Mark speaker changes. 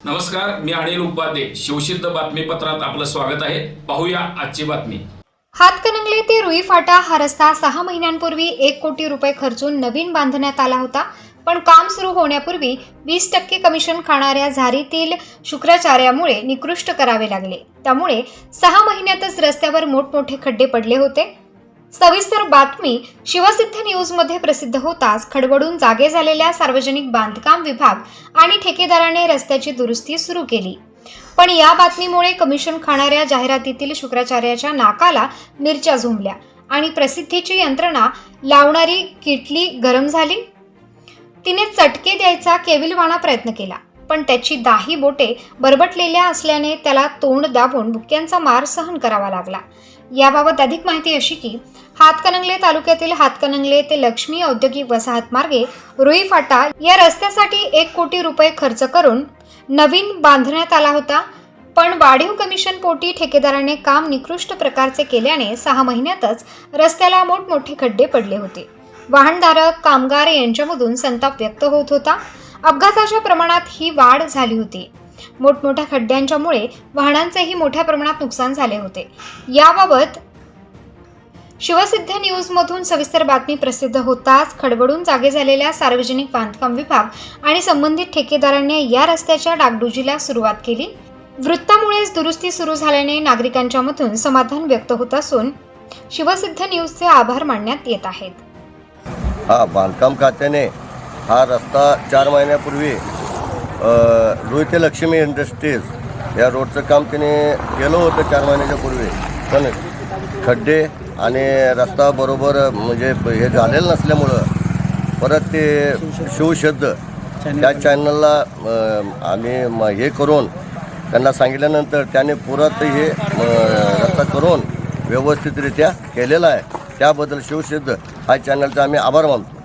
Speaker 1: नमस्कार मी अनिल उपाध्ये. शिवसिद्ध बातमीपत्रात आपलं स्वागत आहे. पाहूया आजची बातमी.
Speaker 2: हातकणंगले ते रुई फाटा हा रस्ता सहा महिन्यांपूर्वी एक कोटी रुपये खर्चून नवीन बांधण्यात आला होता. पण काम सुरू होण्यापूर्वी वीस टक्के कमिशन खाणाऱ्या झारीतील शुक्राचार्यामुळे निकृष्ट करावे लागले. त्यामुळे सहा महिन्यातच रस्त्यावर मोठमोठे खड्डे पडले होते. सविस्तर बातमी शिवसिद्ध न्यूजमध्ये प्रसिद्ध होताच खडबडून जागे झालेल्या सार्वजनिक बांधकाम विभाग आणि ठेकेदाराने रस्त्याची दुरुस्ती सुरू केली. पण या बातमीमुळे कमिशन खाणाऱ्या जाहिरातीतील शुक्राचार्याच्या नाकाला मिरच्या झुंबल्या आणि प्रसिद्धीची यंत्रणा लावणारी किटली गरम झाली. तिने चटके द्यायचा केविलवाणा प्रयत्न केला. पण त्याची दाही बोटे बरबटलेल्या असल्याने त्याला तोंड दाबून भुक्यांचा मार सहन करावा लागला. याबाबत अधिक माहिती अशी की हातकणंगले तालुक्यातील हातकणंगले ते लक्ष्मी औद्योगिक वसाहत मार्गे रुई फाटा या रस्त्यासाठी एक कोटी रुपये खर्च करून नवीन बांधण्यात आला होता. पण वाढीव कमिशन पोटी ठेकेदाराने काम निकृष्ट प्रकारचे केल्याने सहा महिन्यातच रस्त्याला मोठमोठे खड्डे पडले होते. वाहनधारक कामगार यांच्यामधून संताप व्यक्त होत होता. अपघाताच्या प्रमाणात ही वाढ झाली होती. मोठमोठ्या खड्ड्यांच्यामुळे वाहनांचेही मोठ्या प्रमाणात नुकसान झाले होते. याबाबत शिवसिद्ध न्यूजमधून सविस्तर बातमी प्रसिद्ध होताच खडबडून जागे झालेल्या सार्वजनिक बांधकाम विभाग आणि संबंधित ठेकेदारांनी या रस्त्याच्या डागडुजीला सुरुवात केली. वृत्तामुळेच दुरुस्ती सुरू झाल्याने नागरिकांच्या मधून समाधान व्यक्त होत असून शिवसिद्ध न्यूजचे आभार मानण्यात येत आहेत.
Speaker 3: हा बांधकाम खात्याने हा रस्ता चार महिन्यापूर्वी अ, लक्ष्मी इंडस्ट्रीज या रोडचं काम त्याने केलं होतं चार महिन्याच्या पूर्वी. पण खड्डे आणि रस्ता बरोबर म्हणजे हे झालेलं नसल्यामुळं परत ते शिवशब्द त्या चॅनलला आम्ही हे करून त्यांना सांगितल्यानंतर त्याने पुरात हे रस्ता करून व्यवस्थितरित्या केलेला आहे. त्याबद्दल शिवसिद्ध हा चॅनलचा आम्ही आभार मानतो.